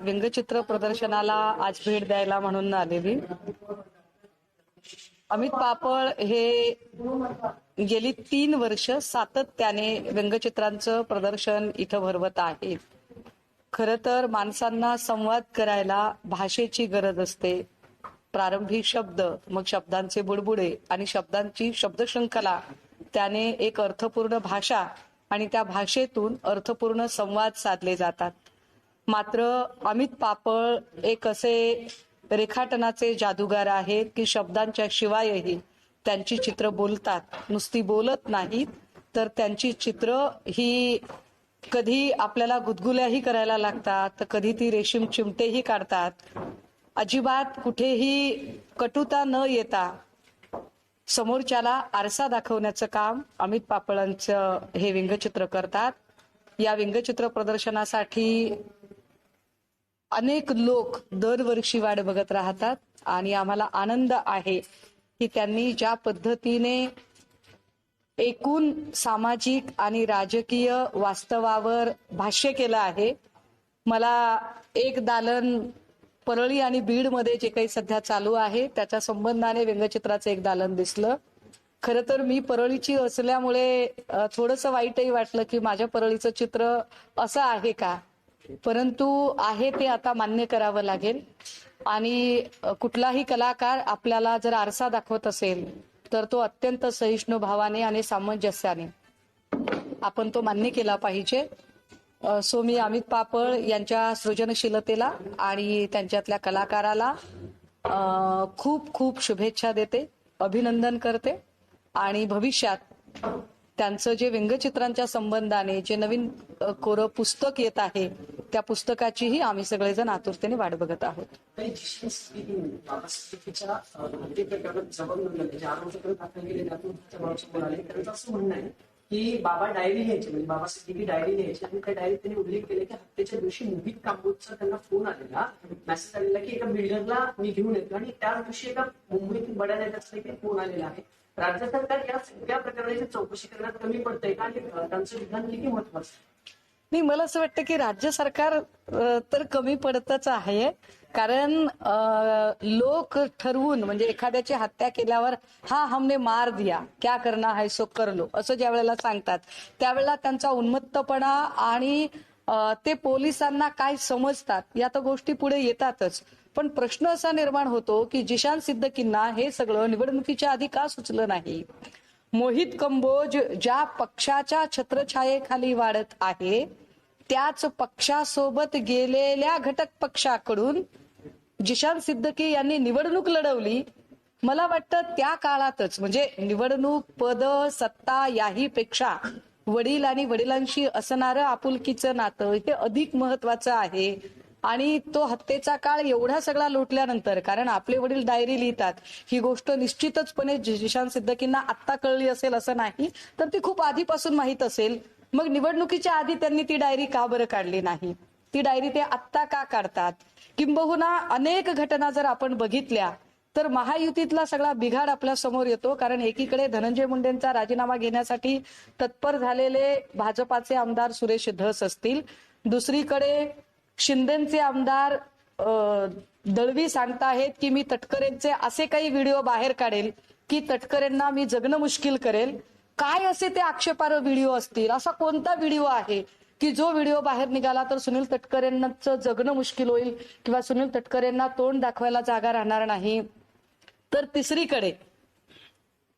व्यंगचित्र प्रदर्शनाला आज भेट द्यायला म्हणून आलेली. अमित पापळ हे गेली तीन वर्ष सातत्याने व्यंगचित्रांचं प्रदर्शन इथं भरवत आहेत. खर तर माणसांना संवाद करायला भाषेची गरज असते. प्रारंभी शब्द मग शब्दांचे बुडबुडे आणि शब्दांची शब्दशृंखला त्याने एक अर्थपूर्ण भाषा आणि त्या भाषेतून अर्थपूर्ण संवाद साधले जातात. मात्र अमित पापळ एक असे रेखाटनाचे जादूगार आहेत की शब्दांच्या शिवायही त्यांची चित्र बोलतात. नुसती बोलत नाहीत तर त्यांची चित्र ही कधी आपल्याला गुदगुल्याही करायला लागतात तर कधी ती रेशीम चिमटेही काढतात. अजिबात कुठेही कटुता न येता समोरच्याला आरसा दाखवण्याचं काम अमित पापळांचं हे व्यंगचित्र करतात. या व्यंगचित्र प्रदर्शनासाठी अनेक लोक दरवर्षी वाट बघत राहतात आणि आम्हाला आनंद आहे की त्यांनी ज्या पद्धतीने एकूण सामाजिक आणि राजकीय वास्तवावर भाष्य केलं आहे. मला एक दालन परळी आणि बीडमध्ये जे काही सध्या चालू आहे त्याच्या संबंधाने व्यंगचित्राचं एक दालन दिसलं. खरं तर मी परळीची असल्यामुळे थोडस वाईटही वाटलं की माझ्या परळीचं चित्र असं आहे का? परंतु आहे ते आता मान्य करावं लागेल. आणि कुठलाही कलाकार आपल्याला जर आरसा दाखवत असेल तर तो अत्यंत सहिष्णू भावाने आणि सामंजस्याने आपण तो मान्य केला पाहिजे. सो मी अमित पापळ यांच्या सृजनशीलतेला आणि त्यांच्यातल्या कलाकाराला खूप खूप शुभेच्छा देते अभिनंदन करते आणि भविष्यात त्यांचं जे व्यंगचित्रांच्या संबंधाने जे नवीन अ, कोरं पुस्तक येत आहे त्या पुस्तकाचीही आम्ही सगळेजण आतुरतेने वाट बघत आहोत. की बाबा डायरी लिहायचे म्हणजे बाबा सिद्दीकी डायरी लिहायची आणि त्या डायरीत त्यांनी उल्लेख केला की हत्येच्या दिवशी मोहित कांबोजचा त्यांना फोन आलेला. मेसेज आलेला की एका बिल्डरला मी घेऊन येतो. आणि त्याच दिवशी एका मुंबईतील बड्या नेत्याचा देखील फोन आलेला आहे. राज्य सरकार या सगळ्या प्रकरणाची चौकशी करण्यात कमी पडतंय का? आणि त्यांचं विधान किती महत्वाचं? नाही मला असं वाटतं की राज्य सरकार तर कमी पडतच आहे. कारण लोक ठरवून म्हणजे एखाद्याची हत्या केल्यावर हा हमने मार दिया. क्या करना है सो कर लो. असं ज्या वेळेला सांगतात त्यावेळेला त्यांचा उन्मत्तपणा आणि ते पोलिसांना काय समजतात या तर गोष्टी पुढे येतातच. पण प्रश्न असा निर्माण होतो की जिशान सिद्धकींना हे सगळं निवडणुकीच्या आधी का सुचलं नाही? मोहित कंबोज ज्या पक्षाच्या छत्रछायेखाली वाढत आहे त्याच पक्षासोबत गेलेल्या घटक पक्षाकडून जिशान सिद्दकी यांनी निवडणूक लढवली. मला वाटतं त्या काळातच म्हणजे निवडणूक पद सत्ता याही पेक्षा वडील आणि वडिलांशी असणारं आपुलकीचं नातं हे अधिक महत्वाचं आहे. आणि तो हत्येचा काळ एवढा सगळा लोटल्यानंतर कारण आपले वडील डायरी लिहितात ही गोष्ट निश्चितचपणे जिशांत सिद्दकींना आत्ता कळली असेल असं नाही तर ती खूप आधीपासून माहीत असेल. मग निवडणुकीच्या आधी त्यांनी ती डायरी का बरं काढली नाही? ती डायरी ते आत्ता का काढतात? किंबहुना अनेक घटना जर आपण बघितल्या तर महायुतीतला सगळा बिघाड आपल्यासमोर येतो कारण एकीकडे धनंजय मुंडेंचा राजीनामा घेण्यासाठी तत्पर झालेले भाजपाचे आमदार सुरेश धस असतील दुसरीकडे शिंदेचे आमदार दळवी दळवी सांगताहेत की मी तटकरेंचे असे काही व्हिडिओ बाहेर काढेल की तटकरेंना मी जगणं मुश्किल करेल. काय असे ते आक्षेपार्ह व्हिडिओ असतील? असा कोणता व्हिडिओ आहे की जो व्हिडिओ बाहेर निघाला तर सुनील तटकरेंचं जगणं मुश्किल होईल किंवा सुनील तटकरेंना तोंड दाखवायला जागा राहणार नाही? तर तिसरीकडे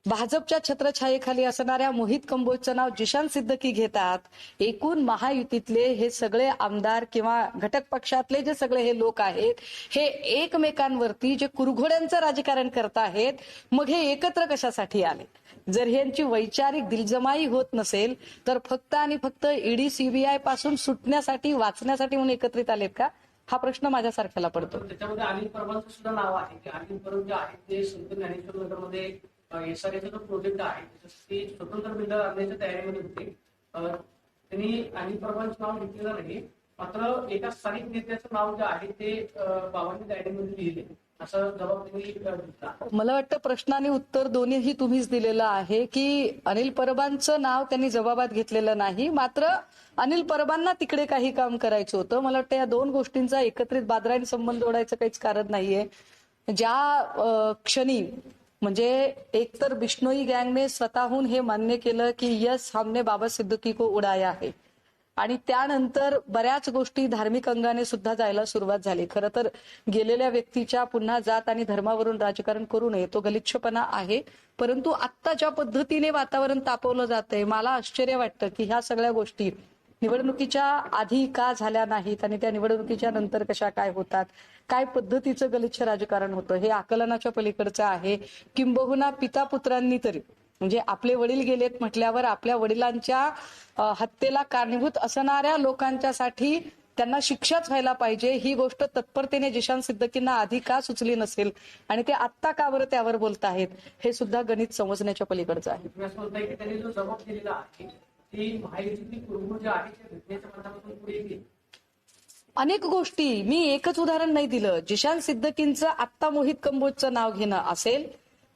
भाजपच्या छत्रछायेखाली असणाऱ्या मोहित कंबोजचं नाव जिशान सिद्दकी घेतात. एकूण महायुतीतले हे सगळे आमदार किंवा घटक पक्षातले जे सगळे हे लोक आहेत हे एकमेकांवरती जे कुरघोड्यांचं राजकारण करत आहेत मग हे एकत्र कशासाठी आले? जर यांची वैचारिक दिलजमाई होत नसेल तर फक्त आणि फक्त ईडी सीबीआयपासून सुटण्यासाठी वाचण्यासाठी म्हणून एकत्रित आलेत का? हा प्रश्न माझ्यासारख्याला पडतो. त्याच्यामध्ये अनिल परबांचं सुद्धा नाव आहे की अनिल परब जे आहेत ते संत ज्ञानेश्वर नगरमध्ये एसआरएचा जो प्रोजेक्ट आहे त्याच्यासाठी स्वतंत्र बिल्डर आणण्याच्या तयारीमध्ये होते. त्यांनी अनिल परवांचं नाव घेतलेलं नाही मात्र एका स्थानिक नेत्याचं नाव जे आहे ते बाबांनी डायरीमध्ये लिहिले मला वाटतं प्रश्न आणि उत्तर दोन्हीही तुम्हीच दिलेलं आहे की अनिल परबांचं नाव त्यांनी जबाबात घेतलेलं नाही मात्र अनिल परबांना तिकडे काही काम करायचं होतं. मला वाटतं या दोन गोष्टींचा एकत्रित बादराने संबंध जोडायचं काहीच कारण नाहीये. ज्या क्षणी म्हणजे एकतर बिष्णोई गँगने स्वतःहून हे मान्य केलं की यस हमने बाबा सिद्दुकी को उडाया आहे आणि त्यानंतर बऱ्याच गोष्टी धार्मिक अंगाने सुद्धा जायला सुरुवात झाली. खरं तर गेलेल्या व्यक्तीच्या पुन्हा जात आणि धर्मावरून राजकारण करू नये तो गलिच्छपणा आहे. परंतु आत्ता ज्या पद्धतीने वातावरण तापवलं जातंय मला आश्चर्य वाटतं की ह्या सगळ्या गोष्टी निवडणुकीच्या आधी का झाल्या नाहीत आणि त्या निवडणुकीच्या नंतर कशा काय होतात? काय पद्धतीचं गलिच्छ राजकारण होतं? हे आकलनाच्या पलीकडचं आहे. किंबहुना पिता पुत्रांनी तरी. म्हणजे आपले वडील गेलेत म्हटल्यावर आपल्या वडिलांच्या हत्येला कारणीभूत असणाऱ्या लोकांच्यासाठी त्यांना शिक्षाच व्हायला पाहिजे. ही गोष्ट तत्परतेने जिशान सिद्दकींना आधी का सुचली नसेल? आणि ते आत्ता का बरं त्यावर बोलताहेत? हे सुद्धा गणित समजण्याच्या पलीकडचं आहे ती कुरबुर जे आहे घटनेच्या माध्यमातून पुढे येईल अनेक गोष्टी मी एकच उदाहरण नाही दिलं. जिशान सिद्दकींचं आत्ता मोहित कंबोजचं नाव घेणं असेल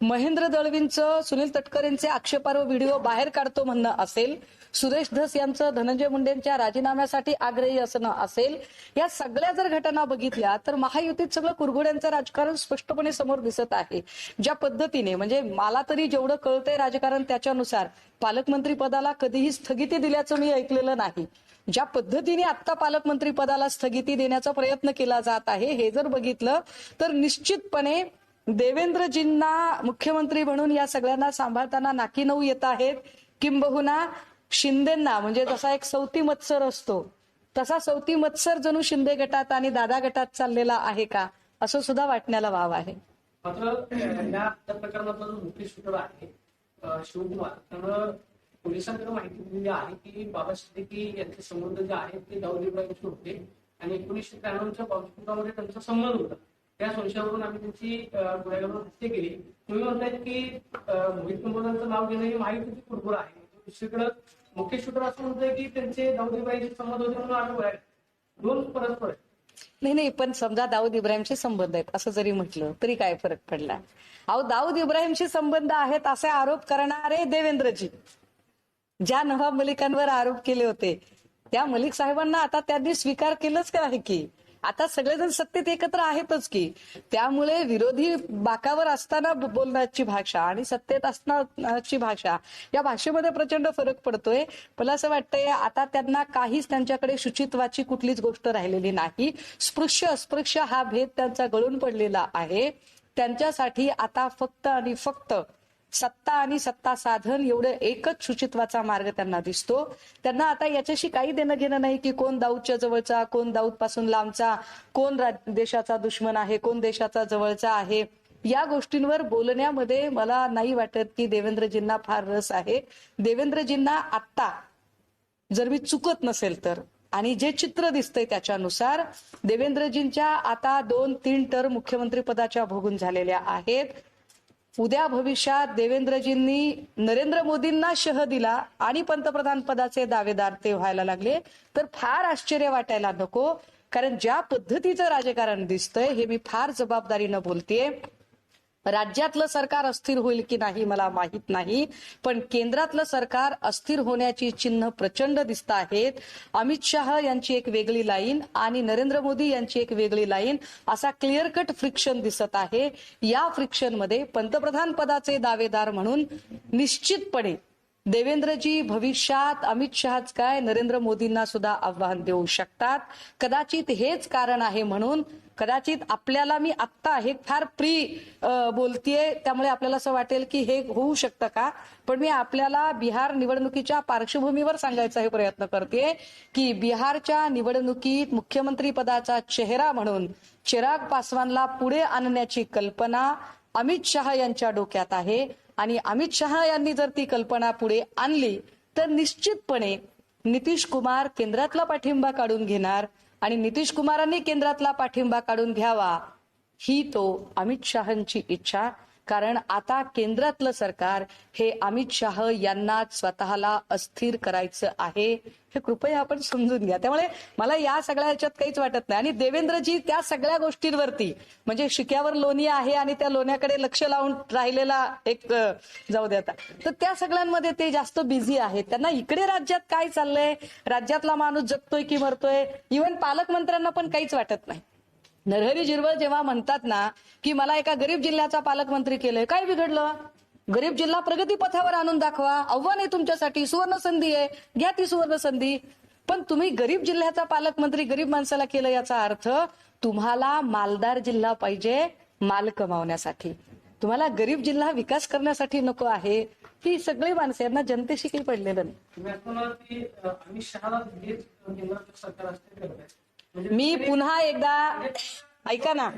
महेंद्र दळवींचं सुनील तटकरेंचे आक्षेपार्ह व्हिडिओ बाहेर काढतो म्हणणं असेल. सुरेश धस यांचं धनंजय मुंडेंच्या राजीनाम्यासाठी आग्रही असणं असेल. या सगळ्या जर घटना बघितल्या तर महायुतीत सगळं कुरघोड्यांचं राजकारण स्पष्टपणे समोर दिसत आहे. ज्या पद्धतीने म्हणजे मला तरी जेवढं कळतंय राजकारण त्याच्यानुसार पालकमंत्री पदाला कधीही स्थगिती दिल्याचं मी ऐकलेलं नाही. ज्या पद्धतीने आता पालकमंत्री पदाला स्थगिती देण्याचा प्रयत्न केला जात आहे हे जर बघितलं तर निश्चितपणे देवेंद्रजींना मुख्यमंत्री म्हणून या सगळ्यांना सांभाळताना नाकी नऊ येत आहेत. किंबहुना शिंदेना म्हणजे जसा एक सौती मत्सर असतो तसा सौती मत्सर जणू शिंदे गटात आणि दादा गटात चाललेला आहे का? असं सुद्धा वाटण्याला वाव आहे. मात्र या हत्या जो मुख्य शूटर आहे शिवकुमार. त्यानं पोलिसांकडे माहिती दिलेली आहे की बाबा सिद्दीकी यांचे संबंध जे आहेत ते दाऊद इब्राहिमशी होते. आणि एकोणीसशे त्र्याण्णवच्या पावसामध्ये त्यांचा संबंध होता. त्या संशयावरून आम्ही त्यांची अं, गुन्हेगारांवर हत्या केली. तुम्ही म्हणतायत की मोहित कंबोजांचं नाव घेणं हे माहीत किती कुरकुर आहे? दुसरीकडे मुख्य शूटर असं म्हणतोय की त्यांचे दाऊद इब्राहिमचे संबंध होते म्हणून आम्ही बाहेर दोन परस्पर आहेत नाही नाही पण समजा दाऊद इब्राहिमशी संबंध आहेत असं जरी म्हटलं तरी काय फरक पडला? अहो दाऊद इब्राहिमशी संबंध आहेत असे आरोप करणारे देवेंद्रजी ज्या नवाब मलिकांवर आरोप केले होते. त्या मलिक साहेबांना आता त्यांनी स्वीकार केलंच का आहे की? आता सगळेजण सत्तेत एकत्र आहेतच की. त्यामुळे विरोधी बाकावर असताना बोलण्याची भाषा आणि सत्तेत असण्याची भाषा या भाषेमध्ये प्रचंड फरक पडतोय. मला असं वाटतंय आता त्यांना काहीच त्यांच्याकडे शुचित्वाची कुठलीच गोष्ट राहिलेली नाही. स्पृश्य अस्पृश्य हा भेद त्यांचा गळून पडलेला आहे. त्यांच्यासाठी आता फक्त आणि फक्त सत्ता आणि सत्ता साधन एवढं एकच शुचित्वाचा मार्ग त्यांना दिसतो. त्यांना आता याच्याशी काही देणं घेणं नाही की कोण दाऊदच्या जवळचा कोण दाऊदपासून लांबचा कोण देशाचा दुश्मन आहे कोण देशाचा जवळचा आहे. या गोष्टींवर बोलण्यामध्ये मला नाही वाटत की देवेंद्रजींना फार रस आहे. देवेंद्रजींना आत्ता जर मी चुकत नसेल तर आणि जे चित्र दिसतंय त्याच्यानुसार देवेंद्रजींच्या आता दोन तीन टर मुख्यमंत्री पदाच्या भोगून झालेल्या आहेत. उद्या भविष्यात देवेंद्रजींनी नरेंद्र मोदींना शह दिला आणि पंतप्रधान पदाचे दावेदार ते व्हायला लागले तर फार आश्चर्य वाटायला नको कारण ज्या पद्धतीचं राजकारण दिसतंय हे मी फार जबाबदारीनं बोलतेय. राज्यातलं सरकार अस्थिर होईल की नाही मला माहीत नाही पण केंद्रातलं सरकार अस्थिर होण्याची चिन्ह प्रचंड दिसत आहेत. अमित शहा यांची एक वेगळी लाईन आणि नरेंद्र मोदी यांची एक वेगळी लाईन असा क्लिअर कट फ्रिक्शन दिसत आहे. या फ्रिक्शनमध्ये पंतप्रधान पदाचे दावेदार म्हणून निश्चितपणे देवेंद्रजी भविष्यात अमित शहाच काय? नरेंद्र मोदींना सुद्धा आव्हान देऊ शकतात. कदाचित हेच कारण आहे म्हणून कदाचित आपल्याला मी आत्ता हे फार प्री बोलतीये त्यामुळे आपल्याला असं वाटेल की हे होऊ शकतं का? पण मी आपल्याला बिहार निवडणुकीच्या पार्श्वभूमीवर सांगायचा हे प्रयत्न करते की बिहारच्या निवडणुकीत मुख्यमंत्री पदाचा चेहरा म्हणून चिराग पासवानला पुढे आणण्याची कल्पना अमित शहा यांच्या डोक्यात आहे. आणि अमित शहा यांनी जर ती कल्पना पुढे आणली तर निश्चितपणे नितीश कुमार केंद्रातला पाठिंबा काढून घेणार आणि नितीश कुमारांनी केंद्रातला पाठिंबा काढून घ्यावा ही तो अमित शहांची इच्छा. कारण आता केंद्रातलं सरकार हे अमित शाह यांना स्वतःला अस्थिर करायचं आहे हे कृपया आपण समजून घ्या. त्यामुळे मला या सगळ्या ह्याच्यात काहीच वाटत नाही. आणि देवेंद्रजी त्या सगळ्या गोष्टींवरती म्हणजे शिक्यावर लोणी आहे आणि त्या लोण्याकडे लक्ष लावून राहिलेला एक जाऊ दे आता. तर त्या सगळ्यांमध्ये ते जास्त बिझी आहेत. त्यांना इकडे राज्यात काय चाललंय? राज्यातला माणूस जगतोय की मरतोय? इव्हन पालकमंत्र्यांना पण काहीच वाटत नाही. नरहरी झिरवळ जेव्हा म्हणतात ना की मला एका गरीब जिल्ह्याचा पालकमंत्री केलंय काय बिघडलं? गरीब जिल्हा प्रगती पथावर आणून दाखवा. आव्हान आहे तुमच्यासाठी सुवर्ण संधी आहे. घ्या ती सुवर्ण संधी. पण तुम्ही गरीब जिल्ह्याचा पालकमंत्री गरीब माणसाला केलं याचा अर्थ तुम्हाला मालदार जिल्हा पाहिजे माल कमावण्यासाठी. तुम्हाला गरीब जिल्हा विकास करण्यासाठी नको आहे. ही सगळी माणसं यांना जनतेशी काही पडलेलं नाही. मी पुन्हा एकदा ऐका ना.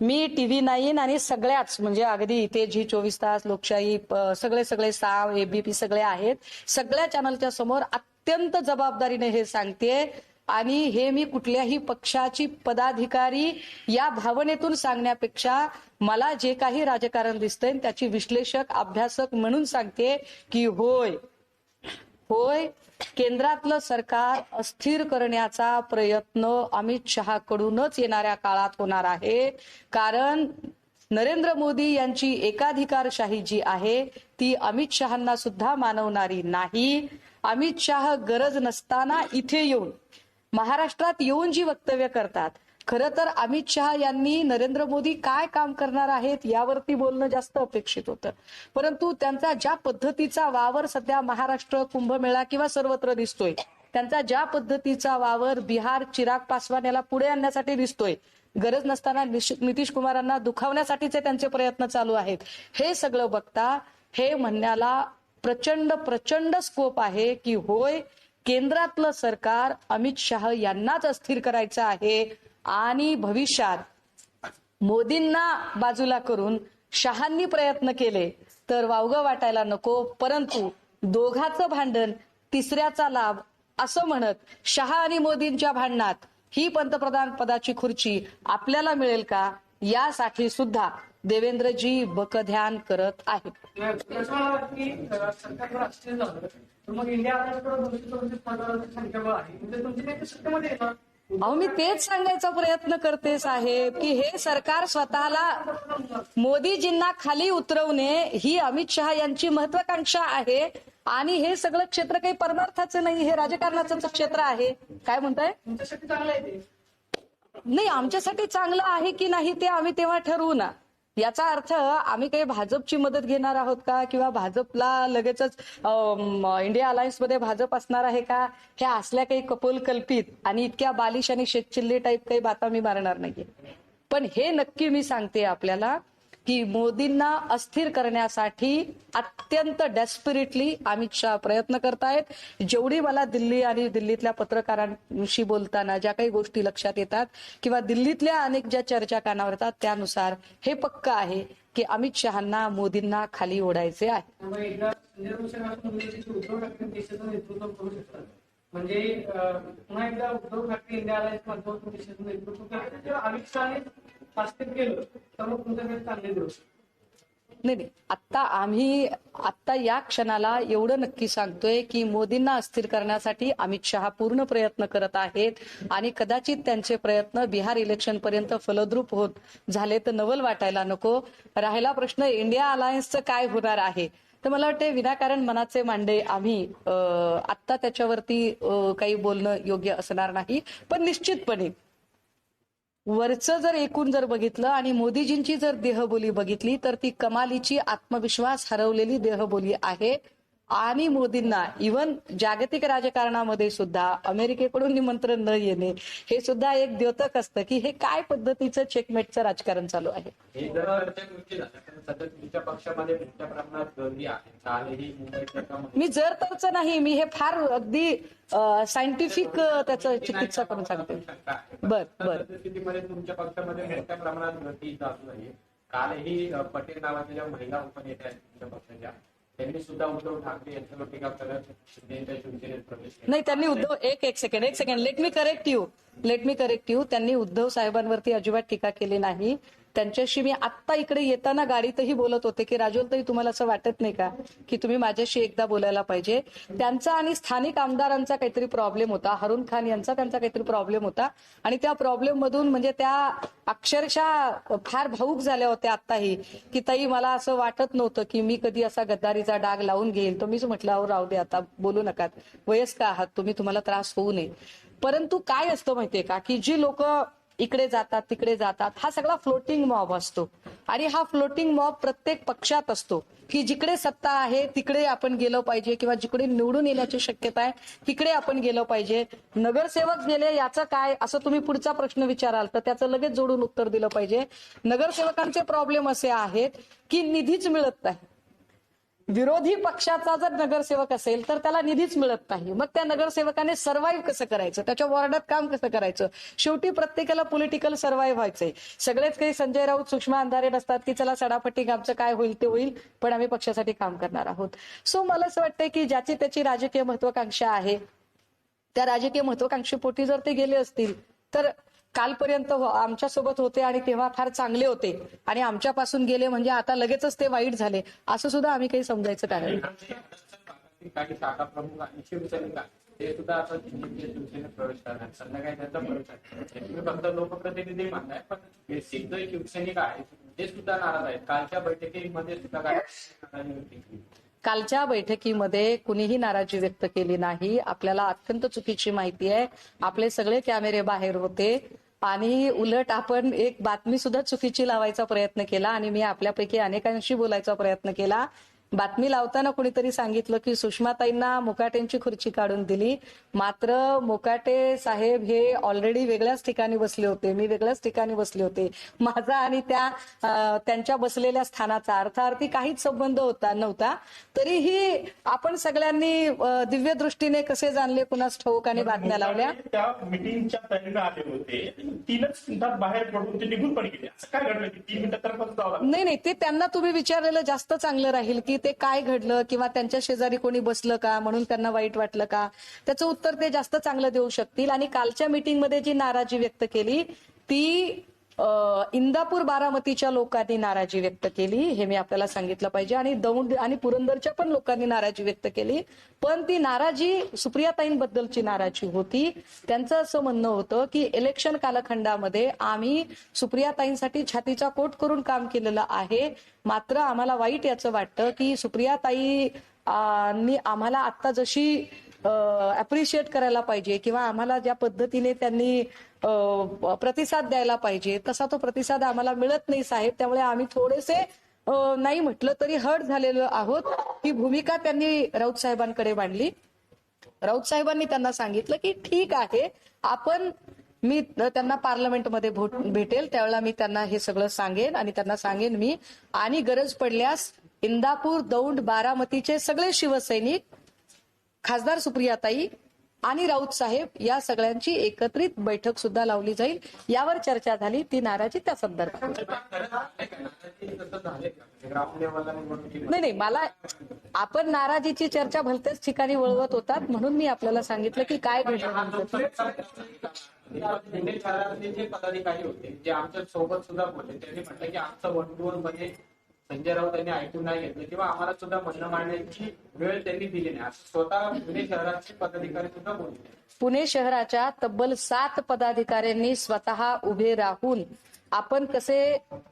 मी टीव्ही नाईन आणि सगळ्याच म्हणजे अगदी इथे जी चोवीस तास लोकशाही सगळे सगळे साव एबीपी सगळे आहेत. सगळ्या चॅनलच्या समोर अत्यंत जबाबदारीने हे सांगते आणि हे मी कुठल्याही पक्षाची पदाधिकारी या भावनेतून सांगण्यापेक्षा मला जे काही राजकारण दिसतंय त्याची विश्लेषक अभ्यासक म्हणून सांगते की होय होय. केंद्रातलं सरकार अस्थिर करण्याचा प्रयत्न अमित शहाकडूनच येणाऱ्या काळात होणार आहे. कारण नरेंद्र मोदी यांची एकाधिकारशाही जी आहे ती अमित शहांना सुद्धा मानवणारी नाही. अमित शाह गरज नसताना इथे येऊन महाराष्ट्रात येऊन जी वक्तव्य करतात खरं तर अमित शहा यांनी नरेंद्र मोदी काय काम करणार आहेत यावरती बोलणं जास्त अपेक्षित होतं. परंतु त्यांचा ज्या पद्धतीचा वावर सध्या महाराष्ट्र कुंभमेळा किंवा सर्वत्र दिसतोय त्यांचा ज्या पद्धतीचा वावर बिहार चिराग पासवान याला पुढे आणण्यासाठी दिसतोय गरज नसताना निश- नितीश कुमारांना दुखावण्यासाठीचे त्यांचे प्रयत्न चालू आहेत. हे सगळं बघता हे म्हणण्याला प्रचंड प्रचंड स्कोप आहे की होय केंद्रातलं सरकार अमित शहा यांनाच अस्थिर करायचं आहे आणि भविष्यात मोदींना बाजूला करून शहांनी प्रयत्न केले तर वावगं वाटायला नको परंतु दोघाचं भांडण तिसऱ्याचा लाभ असं म्हणत शहा आणि मोदींच्या भांडणात ही पंतप्रधान पदाची खुर्ची आपल्याला मिळेल का? यासाठी सुद्धा देवेंद्रजी बकध्यान करत आहेत. मग इंडिया अहो मी तेच सांगायचा प्रयत्न करते साहेब की हे सरकार स्वतःला मोदीजींना खाली उतरवणे ही अमित शहा यांची महत्वाकांक्षा आहे. आणि हे सगळं क्षेत्र काही परमार्थाचं नाही हे राजकारणाचं क्षेत्र आहे. काय म्हणताय? नाही आमच्यासाठी चांगलं आहे की नाही ते आम्ही तेव्हा ठरवू ना. याचा अर्थ आम्ही काही भाजपची मदत घेणार आहोत का? किंवा भाजपला लगेचच इंडिया अलायन्समध्ये भाजप असणार आहे का? ह्या असल्या काही कपोल कल्पित आणि इतक्या बालिश आणि शेतचिल्ली टाईप काही बाता मी मारणार नाहीये. पण हे नक्की मी सांगते आपल्याला की मोदींना अस्थिर करण्यासाठी अत्यंत डेस्पिरिटली अमित शहा प्रयत्न करतायत. जेवढी मला दिल्ली आणि दिल्लीतल्या पत्रकारांशी बोलताना ज्या काही गोष्टी लक्षात येतात किंवा दिल्लीतल्या अनेक ज्या चर्चा कानावर येतात त्यानुसार हे पक्क आहे की अमित शहांना मोदींना खाली ओढायचे आहे. म्हणजे पुन्हा एकदा उद्धव ठाकरे इंडिया अमित शहा केलं तर मग चांगले दिवस. नाही नाही. आत्ता आम्ही आत्ता या क्षणाला एवढं नक्की सांगतोय की मोदींना अस्थिर करण्यासाठी अमित शहा पूर्ण प्रयत्न करत आहेत आणि कदाचित त्यांचे प्रयत्न बिहार इलेक्शन पर्यंत फलद्रूप होत झाले तर नवल वाटायला नको. राहिला प्रश्न इंडिया अलायन्सचं काय होणार आहे? तर मला वाटते विनाकारण मनाचे मांडे आम्ही आत्ता त्याच्यावरती काही बोलणं योग्य असणार नाही पण निश्चितपणे वरचं जर एकूण जर बघितलं आणि मोदीजींची जर देहबोली बघितली तर ती कमालीची आत्मविश्वास हरवलेली देहबोली आहे. आणि मोदींना इवन जागतिक राजकारणामध्ये सुद्धा अमेरिकेकडून निमंत्रण न येणे हे सुद्धा एक द्योतक असतं की हे काय पद्धतीचं चेकमेटचं राजकारण चालू आहे? हे मी जर तरच नाही मी हे फार अगदी सायंटिफिक त्याचं चिकित्सा करून सांगते. बर बर. सद्यस्थितीमध्ये तुमच्या पक्षामध्ये मोठ्या प्रमाणात गर्दी कालही पटेल नावाच्या ज्या महिला उपनेत्या आहेत तुमच्या पक्षाच्या त्यांनी सुद्धा उद्धव ठाकरे यांच्यावर टीका करत शिवसेनेत प्रवेश केला. नाही त्यांनी उद्धव एक एक सेकंड एक second let me correct you let me correct you त्यांनी उद्धव साहेबांवरती अजिबात टीका केली नाही. त्यांच्याशी मी आत्ता इकडे येताना गाडीतही बोलत होते की राजोलताई तुम्हाला असं वाटत नाही का की तुम्ही माझ्याशी एकदा बोलायला पाहिजे? त्यांचा आणि स्थानिक आमदारांचा काहीतरी प्रॉब्लेम होता. हरुण खान यांचा त्यांचा काहीतरी प्रॉब्लेम होता. आणि त्या प्रॉब्लेम मधून म्हणजे त्या अक्षरशः फार भाऊक झाल्या होत्या आत्ताही की ताई मला असं वाटत नव्हतं की मी कधी असा गद्दारीचा डाग लावून घेईल. तो मीच म्हटलं अहो राहू दे आता बोलू नका. वयस्क आहात तुम्ही तुम्हाला त्रास होऊ नये. परंतु काय असतं माहितीये का की जी लोक इकडे जातात तिकडे जातात हा सगळा फ्लोटिंग मॉब असतो. आणि हा फ्लोटिंग मॉब प्रत्येक पक्षात असतो की जिकडे सत्ता आहे तिकडे आपण गेलो पाहिजे किंवा जिकडे निवडून येण्याची शक्यता आहे तिकडे आपण गेलो पाहिजे. नगरसेवक गेले याचं काय? असं तुम्ही पुढचा प्रश्न विचाराल तर त्याचं लगेच जोडून उत्तर दिलं पाहिजे. नगरसेवकांचे प्रॉब्लेम असे आहेत की निधीच मिळत नाही. विरोधी पक्षाचा जर नगरसेवक असेल तर त्याला निधीच मिळत नाही. मग त्या नगरसेवकाने सर्व्हाइव्ह कसं करायचं? त्याच्या वॉर्डात काम कसं करायचं? शेवटी प्रत्येकाला पॉलिटिकल सर्व्हाइव्ह व्हायचंय. सगळेच काही संजय राऊत सुषमा अंधारे नसतात की चला सडापट्टी आमचं काय होईल ते होईल पण आम्ही पक्षासाठी काम करणार आहोत. सो मला असं वाटतंय की ज्याची त्याची राजकीय महत्वाकांक्षा आहे त्या राजकीय महत्वाकांक्षेपोटी जर ते गेले असतील तर कालपर्यंत हो- आमच्यासोबत होते आणि तेव्हा फार चांगले होते. आणि आमच्यापासून गेले म्हणजे आता लगेचच ते वाईट झाले. असं सुद्धा आम्ही काही समजायचं कारण नाही. ते सुद्धा आता शिवसेनेत प्रवेश करणार संध्याकाळी त्यांचा प्रवेश आहे तुम्ही फक्त लोकप्रतिनिधी पण बेसिक जे शिवसैनिक आहेत ते सुद्धा नाराज आहेत. कालच्या बैठकीमध्ये सुद्धा काय कालच्या बैठकीमध्ये कुणीही नाराजी व्यक्त केली नाही. आपल्याला अत्यंत चुकीची माहिती आहे. आपले सगळे कॅमेरे बाहेर होते. आणि उलट आपण एक बातमी सुद्धा चुकीची लावायचा प्रयत्न केला आणि मी आपल्यापैकी अनेकांशी बोलायचा प्रयत्न केला. बातमी लावताना कुणीतरी सांगितलं की सुषमाताईंना मुकाटेंची खुर्ची काढून दिली. मात्र मुकाटे साहेब हे ऑलरेडी वेगळ्याच ठिकाणी बसले होते. मी वेगळ्याच ठिकाणी बसले होते. माझा आणि त्या त्यांच्या बसलेल्या स्थानाचा अर्थार्थी काहीच संबंध होता नव्हता. तरीही आपण सगळ्यांनी दिव्य दृष्टीने कसे जाणले कुणास ठाऊक आणि बातम्या लावल्या? त्या मिटिंगच्या तयारीला आले होते. तीनच मिनिटात बाहेर पडून ते निघून पण गेले. असं काय घडलं तीन मिनिटात? नाही नाही. ते त्यांना तुम्ही विचारलेलं जास्त चांगलं राहील की ते काय घडलं किंवा त्यांच्या शेजारी कोणी बसलं का म्हणून त्यांना वाईट वाटलं का? त्याचं उत्तर ते जास्त चांगलं देऊ शकतील. आणि कालच्या मीटिंगमध्ये जी नाराजी व्यक्त केली ती इंदापूर बारामतीच्या लोकांनी नाराजी व्यक्त केली हे मी आपल्याला सांगितलं पाहिजे. आणि दौंड आणि पुरंदरच्या पण लोकांनी नाराजी व्यक्त केली. पण ती नाराजी सुप्रियाताईंबद्दलची नाराजी होती. त्यांचं असं म्हणणं होतं की इलेक्शन कालखंडामध्ये आम्ही सुप्रियाताईंसाठी छातीचा कोट करून काम केलेलं आहे. मात्र आम्हाला वाईट याचं वाटतं की सुप्रियाताई नी आम्हाला आत्ता जशी अप्रिशिएट करायला पाहिजे किंवा आम्हाला ज्या पद्धतीने त्यांनी प्रतिसाद द्यायला पाहिजे तसा तो प्रतिसाद आम्हाला मिळत नाही साहेब. त्यामुळे आम्ही थोडेसे नाही म्हटलं तरी हट झालेलो आहोत ही भूमिका त्यांनी राऊत साहेबांकडे मांडली. राऊत साहेबांनी त्यांना सांगितलं की ठीक आहे आपण मी त्यांना पार्लमेंटमध्ये भेटेल त्यावेळेला मी त्यांना हे सगळं सांगेन आणि त्यांना सांगेन मी. आणि गरज पडल्यास इंदापूर दौंड बारामतीचे सगळे शिवसैनिक खासदार सुप्रियाताई आणि राऊत साहेब या सगळ्यांची एकत्रित बैठक सुद्धा लावली जाईल. यावर चर्चा झाली. ती नाराजी त्या संदर्भात. नाही नाही मला आपण नाराजीची चर्चा भलत्याच ठिकाणी वळवत होतात म्हणून मी आपल्याला सांगितलं की काय घडलं पदाधिकारी होते जे आमच्यासोबत सुद्धा बोलले त्यांनी म्हटलं की आमचं वन टू वनमध्ये संजय राऊत यांनी ऐकून नाही घेतलं किंवा आम्हाला सुद्धा म्हणणं मांडण्याची वेळ त्यांनी दिली नाही. स्वतः पुणे शहराचे पदाधिकारी सुद्धा बोलले पुणे शहराच्या तब्बल सात पदाधिकाऱ्यांनी स्वतः उभे राहून आपण कसे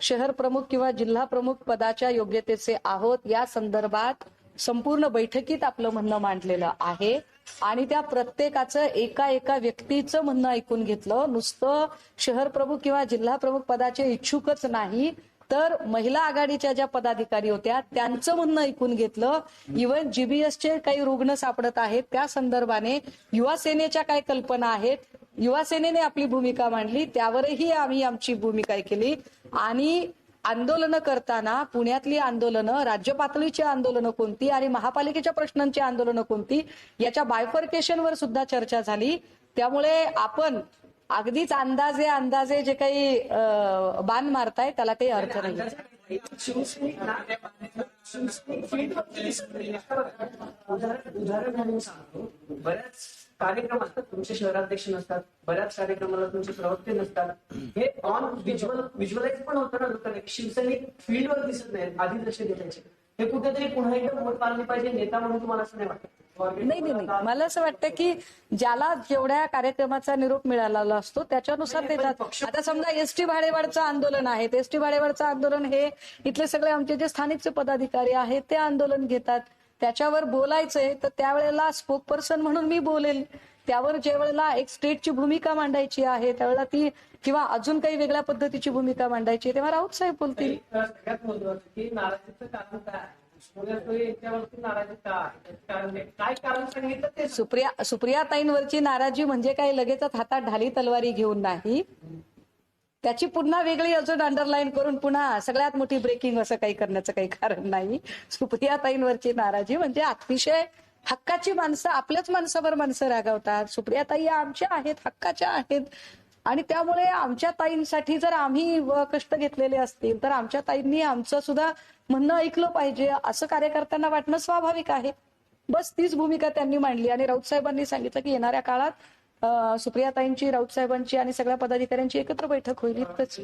शहर प्रमुख किंवा जिल्हा प्रमुख पदाच्या योग्यतेचे आहोत या संदर्भात संपूर्ण बैठकीत आपलं म्हणणं मांडलेलं आहे. आणि त्या प्रत्येकाचं एका एका व्यक्तीचं म्हणणं ऐकून घेतलं. नुसतं शहर प्रमुख किंवा जिल्हा प्रमुख पदाचे इच्छुकच नाही. तर महिला आघाडीच्या ज्या पदाधिकारी होत्या त्यांचं म्हणणं ऐकून घेतलं इव्हन जीबीएसचे काही रुग्ण सापडत आहेत त्या संदर्भाने युवा सेनेच्या काय कल्पना आहेत युवा सेनेने आपली भूमिका मांडली त्यावरही आम्ही आमची भूमिका केली आणि आंदोलनं करताना पुण्यातली आंदोलनं राज्य पातळीची आंदोलनं कोणती आणि महापालिकेच्या प्रश्नांची आंदोलनं कोणती याच्या बायफर्केशनवर सुद्धा चर्चा झाली. त्यामुळे आपण अगदीच अंदाजे अंदाजे जे काही बाण मारताय त्याला काही अर्थ नाही. उदाहरण उदाहरण म्हणून सांगतो बऱ्याच कार्यक्रम असतात तुमचे शहराध्यक्ष नसतात बऱ्याच कार्यक्रमाला तुमचे प्रवक्ते नसतात. हे ऑन व्हिज्युअल व्हिज्युअलाइज पण होतं ना लोकांना. शिवसैनिक फील्डवर दिसत नाहीत आधी जसे दिसायचे हे कुठेतरी पुन्हा एकदा वोट मारली पाहिजे नेता म्हणून तुम्हाला असं नाही वाटत. नाही नाही नाही. मला असं वाटतं की ज्याला जेवढ्या कार्यक्रमाचा निरोप मिळालेला असतो त्याच्यानुसार ते जात आता समजा एसटी भाडेवाढचं आंदोलन आहे एसटी भाडेवाढचं आंदोलन हे इथले सगळे आमचे जे स्थानिकचे पदाधिकारी आहेत ते आंदोलन घेतात. त्याच्यावर बोलायचंय तर त्यावेळेला स्पोक पर्सन म्हणून मी बोलेल. त्यावर ज्या वेळेला एक स्टेटची भूमिका मांडायची आहे त्यावेळेला ती किंवा अजून काही वेगळ्या पद्धतीची भूमिका मांडायची तेव्हा राऊत साहेब बोलतील. सुप्रिया सुप्रियाताईंवरची नाराजी म्हणजे काय? लगेचच हातात ढाली तलवारी घेऊन नाही. त्याची पुन्हा वेगळी अजून अंडरलाईन करून पुन्हा सगळ्यात मोठी ब्रेकिंग असं काही करण्याचं काही कारण नाही. सुप्रियाताईंवरची नाराजी म्हणजे अतिशय हक्काची माणसं आपल्याच माणसावर माणसं रागवतात. सुप्रियाताई आमच्या आहेत हक्काच्या आहेत. आणि त्यामुळे आमच्या ताईंसाठी जर आम्ही कष्ट घेतलेले असतील तर आमच्या ताईंनी आमचं सुद्धा म्हणणं ऐकलं पाहिजे. असं कार्यकर्त्यांना वाटणं स्वाभाविक आहे. बस तीच भूमिका त्यांनी मांडली. आणि राऊत साहेबांनी सांगितलं की येणाऱ्या काळात सुप्रिया ताईंची राऊत साहेबांची आणि सगळ्या पदाधिकाऱ्यांची एकत्र बैठक होईल इतकंच.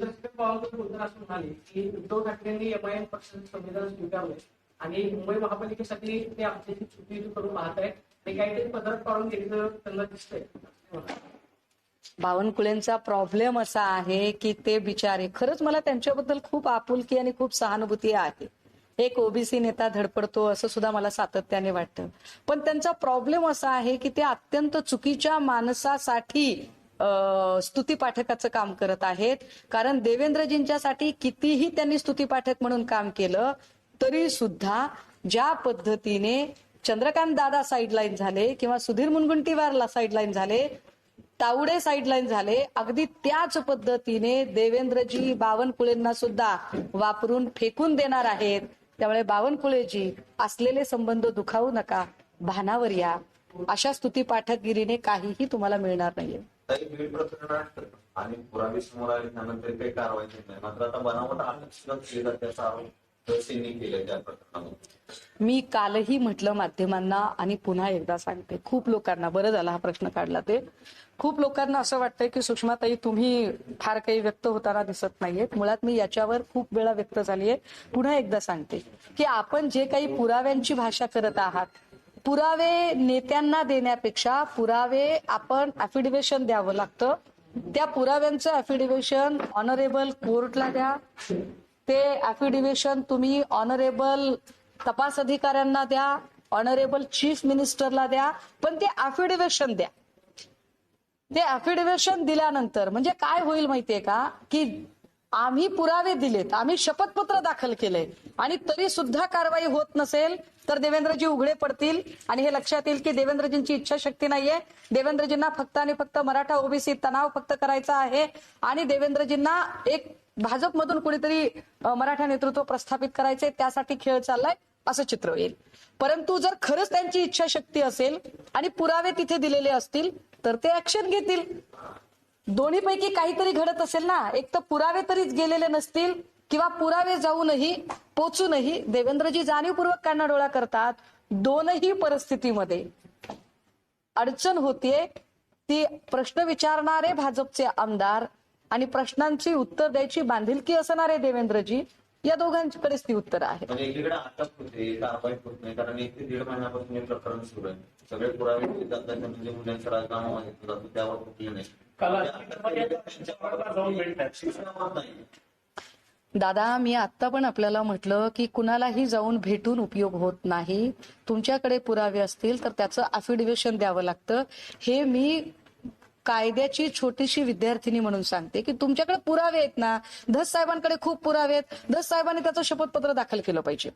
उद्धव ठाकरेंनी एमआयएम पक्षाचं संविधान स्वीकारलंय आणि मुंबई महापालिकेसाठी ते आमच्याशी चुकी करून पाहत आहेत ते काहीतरी पदरात पाडून त्यांना दिसतंय. बावनकुळेंचा प्रॉब्लेम असा आहे की ते बिचारे खरंच मला त्यांच्याबद्दल खूप आपुलकी आणि खूप सहानुभूती आहे. एक ओबीसी नेता धडपडतो असं सुद्धा मला सातत्याने वाटतं. पण त्यांचा प्रॉब्लेम असा आहे की ते अत्यंत चुकीच्या माणसासाठी स्तुती पाठकाचं काम करत आहेत. कारण देवेंद्रजींच्यासाठी कितीही त्यांनी स्तुती पाठक म्हणून काम केलं तरी सुद्धा ज्या पद्धतीने चंद्रकांत दादा साईडलाईन झाले किंवा सुधीर मुनगुंटीवारला साईडलाईन झाले तावडे साईडलाईन झाले. अगदी त्याच पद्धतीने देवेंद्रजी बावनकुळेंना सुद्धा वापरून फेकून देणार आहेत. त्यामुळे बावनकुळेजी असलेले संबंध दुखावू नका. भानावर या. अशा स्तुती पाठकगिरीने काहीही तुम्हाला मिळणार नाहीये. आणि पुरावे समोर आले त्यानंतर काही कारवाई नाही. मात्र आता बनावट आरोप मी कालही म्हटलं माध्यमांना आणि पुन्हा एकदा सांगते खूप लोकांना बरं झाला हा प्रश्न काढला ते. खूप लोकांना असं वाटतंय की सुषमाताई तुम्ही फार काही व्यक्त होताना दिसत नाहीयेत. मुळात मी याच्यावर खूप वेळा व्यक्त झाली आहे पुन्हा एकदा सांगते की आपण जे काही पुराव्यांची भाषा करत आहात पुरावे नेत्यांना देण्यापेक्षा पुरावे आपण अफिडेव्हिशन द्यावं लागतं. त्या पुराव्यांचं अफिडेव्हिशन ऑनरेबल कोर्टला द्या ते अफिडेव्हिशन तुम्ही ऑनरेबल तपास अधिकाऱ्यांना द्या ऑनरेबल चीफ मिनिस्टरला द्या पण ते अफिडेव्हिशन द्या. ते अफिडेव्हिशन दिल्यानंतर म्हणजे काय होईल माहितीये का? की आम्ही पुरावे दिलेत आम्ही शपथपत्र दाखल केलंय आणि तरी सुद्धा कारवाई होत नसेल तर देवेंद्रजी उघडे पडतील. आणि हे लक्षात येईल की देवेंद्रजींची इच्छाशक्ती नाहीये. देवेंद्रजींना फक्त आणि फक्त मराठा ओबीसी तणाव फक्त करायचा आहे आणि देवेंद्रजींना एक भाजपमधून कुणीतरी मराठा नेतृत्व प्रस्थापित करायचे त्यासाठी खेळ चाललाय असं चित्र येईल. परंतु जर खरंच त्यांची इच्छाशक्ती असेल आणि पुरावे तिथे दिलेले असतील तर ते ऍक्शन घेतील. दोन्हीपैकी काहीतरी घडत असेल ना एक तर पुरावे तरीच गेलेले नसतील किंवा पुरावे जाऊनही पोचूनही देवेंद्रजी जाणीवपूर्वक कानाडोळा करतात? दोनही परिस्थितीमध्ये अडचण होतीये. ती प्रश्न विचारणारे भाजपचे आमदार आणि प्रश्नांची उत्तर द्यायची बांधिलकी असणारे देवेंद्रजी या दोघांकडेच ती उत्तर आहे. दादा मी आता पण आपल्याला म्हटलं की कुणालाही जाऊन भेटून उपयोग होत नाही. तुमच्याकडे पुरावे असतील तर त्याचं अफिडेव्हिशन द्यावं लागतं. हे मी कायद्याची छोटीशी विद्यार्थिनी म्हणून सांगते की तुमच्याकडे पुरावे आहेत ना धस साहेबांकडे खूप पुरावे आहेत. धस साहेबांनी त्याचं शपथपत्र दाखल केलं पाहिजे.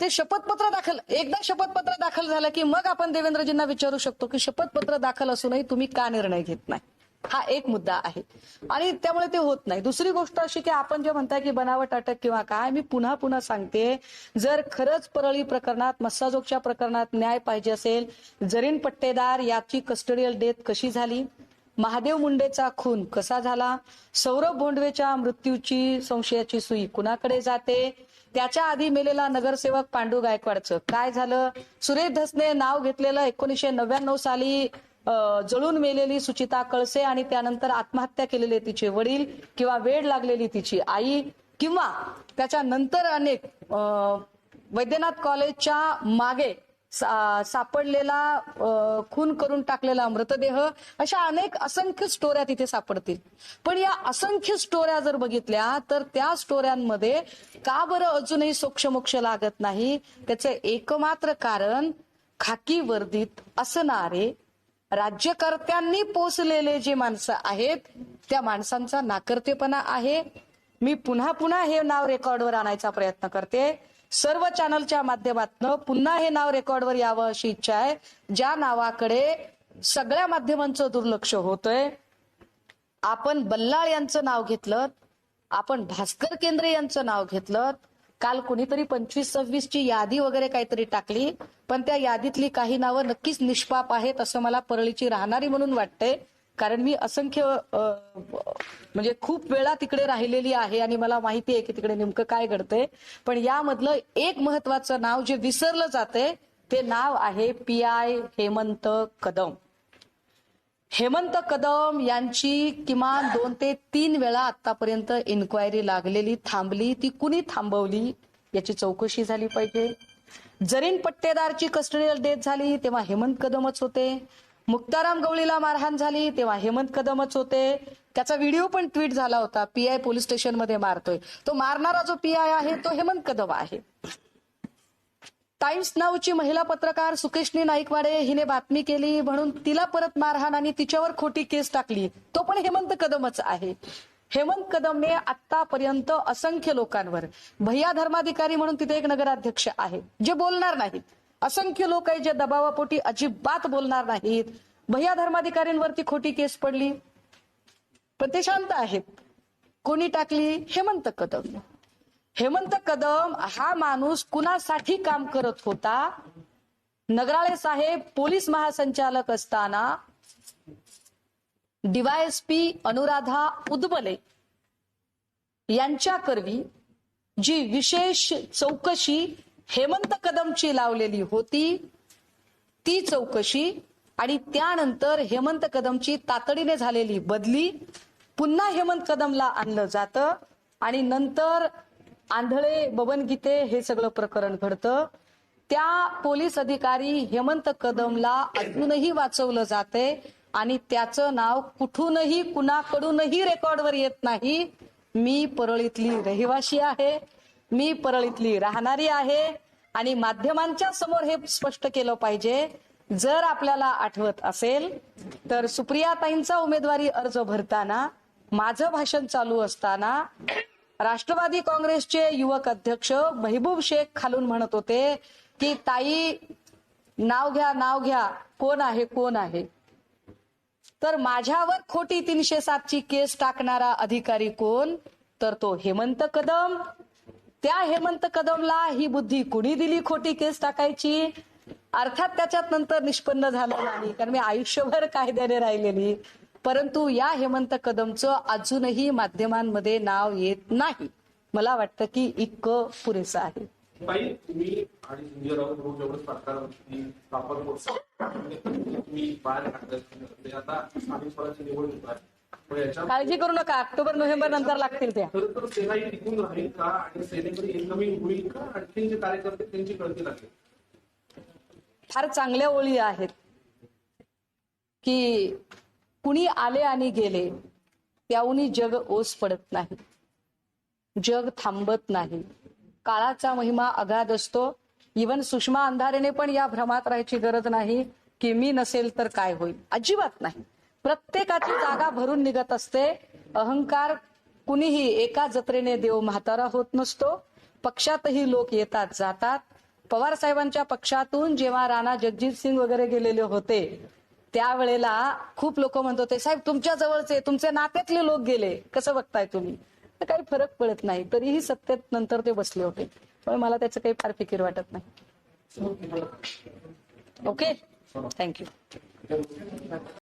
ते शपथपत्र दाखल एकदा शपथपत्र दाखल झालं की मग आपण देवेंद्रजींना विचारू शकतो की शपथपत्र दाखल असूनही तुम्ही का निर्णय घेत नाही? हा एक मुद्दा आहे. आणि त्यामुळे ते होत नाही. दुसरी गोष्ट अशी की आपण जे म्हणताय की बनावट अटक किंवा काय मी पुन्हा पुन्हा सांगते. जर खरंच परळी प्रकरणात मस्साजोगच्या प्रकरणात न्याय पाहिजे असेल जरीन पट्टेदार याची कस्टडियल डेथ कशी झाली? महादेव मुंडेचा खून कसा झाला? सौरभ भोंडवेच्या मृत्यूची संशयाची सुई कुणाकडे जाते? त्याच्या आधी मेलेला नगरसेवक पांडू गायकवाडचं. काय झालं? सुरेश धसने नाव घेतलेलं एकोणीसशे नव्याण्णव साली जळून मेलेली सुचिता कळसे आणि त्यानंतर आत्महत्या केलेले तिचे वडील किंवा वेळ लागलेली तिची आई किंवा त्याच्या नंतर अनेक वैद्यनाथ कॉलेजच्या मागे सा- सापडलेला खून करून टाकलेला मृतदेह अशा अनेक असंख्य स्टोऱ्या तिथे सापडतील. पण या असंख्य स्टोऱ्या जर बघितल्या तर त्या स्टोऱ्यांमध्ये का बरं अजूनही सोक्षमोक्ष लागत नाही? त्याचं एकमात्र कारण खाकी वर्दीत असणारे राज्यकर्त्यांनी पोचलेले जे माणसं आहेत त्या माणसांचा नाकर्तेपणा आहे. मी पुन्हा पुन्हा हे नाव रेकॉर्डवर आणायचा प्रयत्न करते. सर्व चॅनलच्या माध्यमातून पुन्हा हे नाव रेकॉर्डवर यावं अशी इच्छा आहे. ज्या नावाकडे सगळ्या माध्यमांचं दुर्लक्ष होतंय आपण बल्लाळ यांचं नाव घेतलं आपण भास्कर केंद्रे यांचं नाव घेतलं काल कुणीतरी पंचवीस सव्वीस ची यादी वगैरे काहीतरी टाकली पण त्या यादीतली काही नावं नक्कीच निष्पाप आहेत असं मला परळीची राहणारी म्हणून वाटते कारण मी असंख्य म्हणजे खूप वेळा तिकडे राहिलेली आहे आणि मला माहिती आहे की तिकडे नेमकं काय घडतंय. पण यामधलं एक महत्वाचं नाव जे विसरलं जाते ते नाव आहे पी आय हेमंत कदम. हेमंत कदम यांची किमान दोन ते तीन वेळा आतापर्यंत इन्क्वायरी लागलेली थांबली ती कुणी थांबवली याची चौकशी झाली पाहिजे. जरीन पट्टेदारची कस्टडियल डेथ झाली तेव्हा हेमंत कदमच होते. मुक्ताराम गवळीला मारहाण झाली तेव्हा हेमंत कदमच होते. त्याचा व्हिडिओ पण ट्विट झाला होता पीआय पोलीस स्टेशनमध्ये मारतोय. तो मारणारा जो पीआय आहे तो हेमंत कदम आहे. टाइम्स नावची महिला पत्रकार सुकेशनी नाईकवाडे हिने बातमी केली म्हणून तिला परत मारहाण आणि तिच्यावर खोटी केस टाकली. तो पण हेमंत कदमच आहे. हेमंत कदमने आतापर्यंत असंख्य लोकांवर भैया धर्माधिकारी म्हणून तिथे एक नगराध्यक्ष आहे जे बोलणार नाहीत. असंख्य लोक आहे जे दबावापोटी अजिबात बोलणार नाहीत. भैया धर्माधिकारींवरती खोटी केस पडली. पण ते शांत आहेत. कोणी टाकली हेमंत कदम. हेमंत कदम हा माणूस कुणासाठी काम करत होता? नगराळे साहेब पोलीस महासंचालक असताना डीवायएसपी अनुराधा उदबले यांच्याकरवी जी विशेष चौकशी हेमंत कदमची लावलेली होती ती चौकशी आणि त्यानंतर हेमंत कदमची तातडीने झालेली बदली पुन्हा हेमंत कदमला आणलं जातं आणि नंतर आंधळे बबन गीते हे सगळं प्रकरण घडतं. त्या पोलीस अधिकारी हेमंत कदमला अजूनही वाचवलं जाते आणि त्याचं नाव कुठूनही कुणाकडूनही रेकॉर्डवर येत नाही. मी परळीतली रहिवाशी आहे. मी परळीतली राहणारी आहे आणि माध्यमांच्या समोर हे स्पष्ट केलं पाहिजे. जर आपल्याला आठवत असेल तर सुप्रियाताईंचा उमेदवारी अर्ज भरताना माझं भाषण चालू असताना राष्ट्रवादी काँग्रेसचे युवक अध्यक्ष महबूब शेख खालून म्हणत होते की ताई नाव घ्या नाव घ्या. कोण आहे कोण आहे? तर माझ्यावर खोटी तीनशे सातची केस टाकणारा अधिकारी कोण? तर तो हेमंत कदम. त्या हेमंत कदमला ही बुद्धी कुणी दिली खोटी केस टाकायची? अर्थात त्याच्यात नंतर निष्पन्न झालं नाही कारण मी आयुष्यभर कायद्याने राहिलेली. परंतु या हेमंत कदमचं अजूनही माध्यमांमध्ये नाव येत नाही. मला वाटतं की इतकं पुरेसं आहे. तुम्ही आणि याच्या काळजी करू नका ऑक्टोबर नोव्हेंबर नंतर लागतील त्या. खरं तर सेनाही टिकून राहील का आणि सेनेमध्ये इनकमिंग होईल का? आणखी जे कार्यकर्ते त्यांची कळती लागेल. फार चांगल्या ओळी आहेत की कुणी आले आणि गेले त्याहूनही जग ओस पडत नाही. जग थांबत नाही. काळाचा महिमा अगाध असतो. इवन सुषमा अंधारेने पण या भ्रमात राहायची गरज नाही. की मी नसेल तर काय होईल? अजिबात नाही. प्रत्येकाची जागा भरून निघत असते. अहंकार कुणीही एका जत्रेने देव म्हातारा होत नसतो. पक्षातही लोक येतात जातात. पवार साहेबांच्या पक्षातून जेव्हा राणा जगजित सिंग वगैरे गेलेले होते त्यावेळेला खूप लोक म्हणत होते साहेब तुमच्या जवळचे तुमचे नात्यातले लोक गेले. कसं बघताय तुम्ही? तर काही फरक पडत नाही. तरीही सत्तेत नंतर ते बसले होते. पण मला त्याचं काही फार फिकीर वाटत नाही. ओके? Thank you.